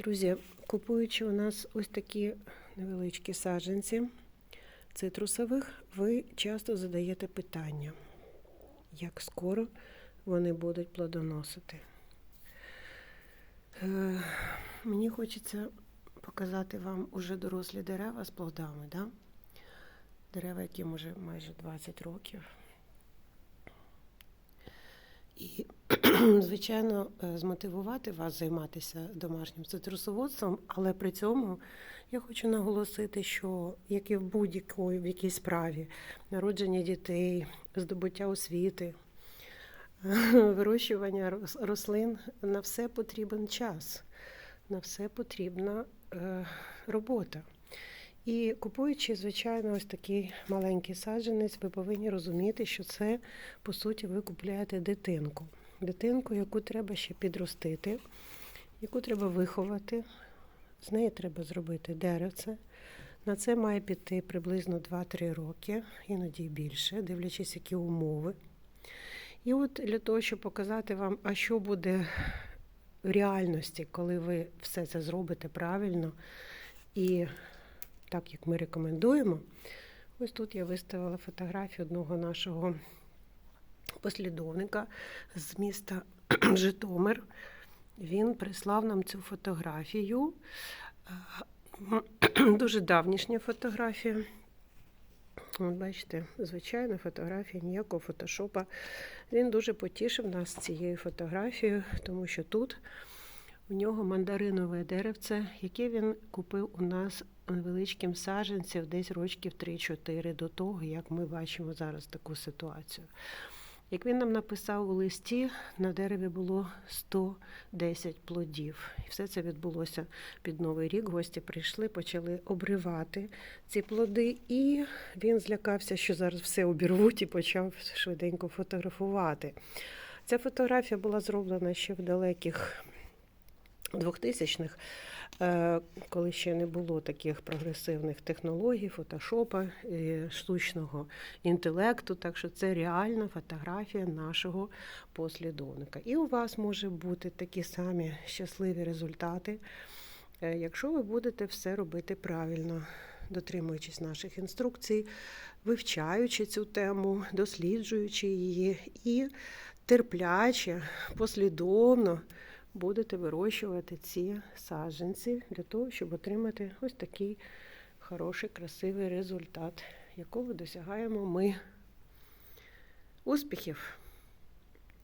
Друзі, купуючи у нас ось такі невеличкі саджанці цитрусових, ви часто задаєте питання, як скоро вони будуть плодоносити. Е, мені хочеться показати вам уже дорослі дерева з плодами, да? дерева, яким вже майже 20 років. І, звичайно, е, змотивувати вас займатися домашнім цитрусоводством, але при цьому я хочу наголосити, що як і в будь-якій в якій справі народження дітей, здобуття освіти, вирощування рос- рослин, на все потрібен час, на все потрібна е, робота. І купуючи, звичайно, ось такий маленький саджанець, ви повинні розуміти, що це, по суті, ви купуєте дитинку. Дитинку, яку треба ще підростити, яку треба виховати. З неї треба зробити деревце. На це має піти приблизно 2-3 роки, іноді більше, дивлячись, які умови. І от для того, щоб показати вам, а що буде в реальності, коли ви все це зробите правильно і так, як ми рекомендуємо. Ось тут я виставила фотографію одного нашого послідовника з міста Житомир. Він прислав нам цю фотографію. Е, Дуже давнішня фотографія. От бачите, звичайна фотографія, ніякого фотошопа. Він дуже потішив нас цією фотографією, тому що тут у нього мандаринове деревце, яке він купив у нас невеличким саджанців десь рочків 3-4 до того, як ми бачимо зараз таку ситуацію. Як він нам написав у листі, на дереві було 110 плодів. І все це відбулося під Новий рік. Гості прийшли, почали обривати ці плоди, і він злякався, що зараз все обірвуть, і почав швиденько фотографувати. Ця фотографія була зроблена ще в далеких 2000-х, е, коли ще не було таких прогресивних технологій, фотошопа, штучного інтелекту. Так що це реальна фотографія нашого послідовника. І у вас може бути такі самі щасливі результати, е, якщо ви будете все робити правильно, дотримуючись наших інструкцій, вивчаючи цю тему, досліджуючи її і терпляче, послідовно будете вирощувати ці саджанці для того, щоб отримати ось такий хороший, красивий результат, якого досягаємо ми. Успіхів!